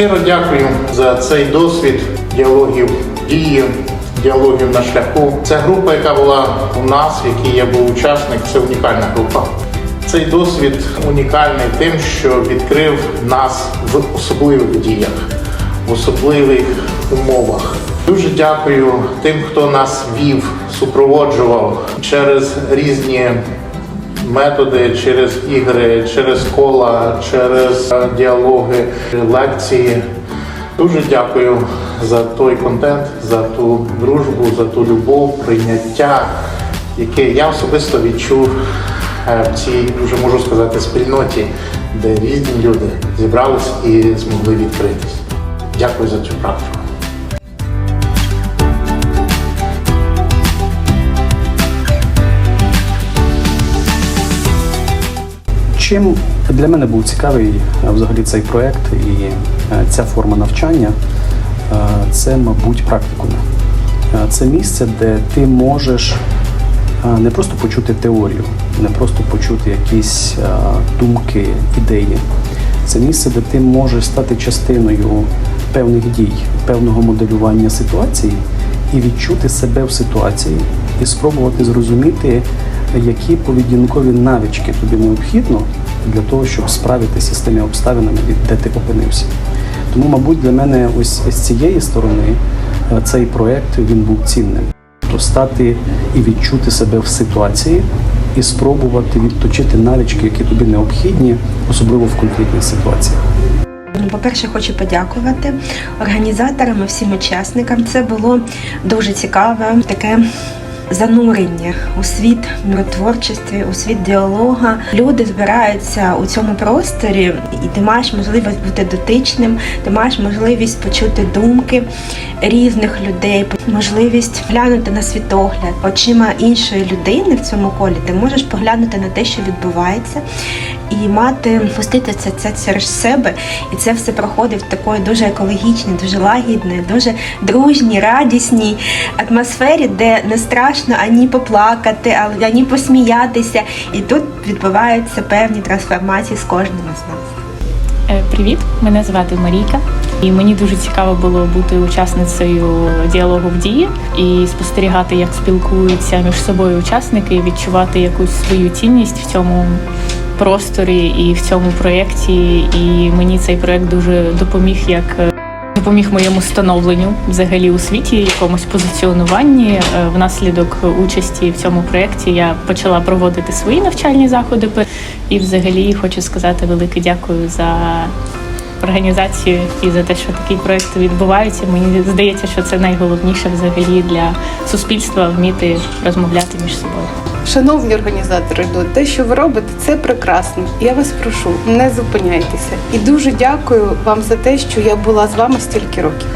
Щиро дякую за цей досвід діалогів дії, діалогів на шляху. Це група, яка була у нас, в якій я був учасник, це унікальна група. Цей досвід унікальний тим, що відкрив нас в особливих діях, в особливих умовах. Дуже дякую тим, хто нас вів, супроводжував через різні методи, через ігри, через кола, через діалоги, лекції. Дуже дякую за той контент, за ту дружбу, за ту любов, прийняття, яке я особисто відчув е, в цій, вже можу сказати, спільноті, де різні люди зібрались і змогли відкритись. Дякую за цю практику. Чим для мене був цікавий взагалі цей проект і е, ця форма навчання, е, це, мабуть, практикуми. Е, Це місце, де ти можеш не просто почути теорію, не просто почути якісь думки, ідеї. Це місце, де ти можеш стати частиною певних дій, певного моделювання ситуації і відчути себе в ситуації, і спробувати зрозуміти, які поведінкові навички тобі необхідно для того, щоб справитися з тими обставинами, де ти опинився. Тому, мабуть, для мене ось з цієї сторони е, цей проект він був цінним. То стати і відчути себе в ситуації, і спробувати відточити навички, які тобі необхідні, особливо в конфліктних ситуаціях. Ну, По-перше, хочу подякувати організаторам і всім учасникам. Це було дуже цікаве таке занурення у світ миротворчості, у світ діалога. Люди збираються у цьому просторі, і ти маєш можливість бути дотичним, ти маєш можливість почути думки різних людей, можливість глянути на світогляд очима іншої людини в цьому колі. Ти можеш поглянути на те, що відбувається і мати пустити це, це через себе, і це все проходить в такої дуже екологічній, дуже лагідній, дуже дружній, радісній атмосфері, де не страшно ані поплакати, ані посміятися. І тут відбуваються певні трансформації з кожним з нас. Е, Привіт, мене звати Марійка, і мені дуже цікаво було бути учасницею діалогу в дії і спостерігати, як спілкуються між собою учасники, і відчувати якусь свою цінність в цьому просторі і в цьому проєкті. І мені цей проєкт дуже допоміг як. Допоміг моєму становленню взагалі у світі, якомусь позиціонуванні. Е, Внаслідок участі в цьому проєкті я почала проводити свої навчальні заходи. І взагалі хочу сказати велике дякую за організацію і за те, що такий проєкт відбувається. Мені здається, що це найголовніше взагалі для суспільства вміти розмовляти між собою. Шановні організатори, ДО, те, що ви робите, це прекрасно. Я вас прошу, не зупиняйтеся. І дуже дякую вам за те, що я була з вами стільки років.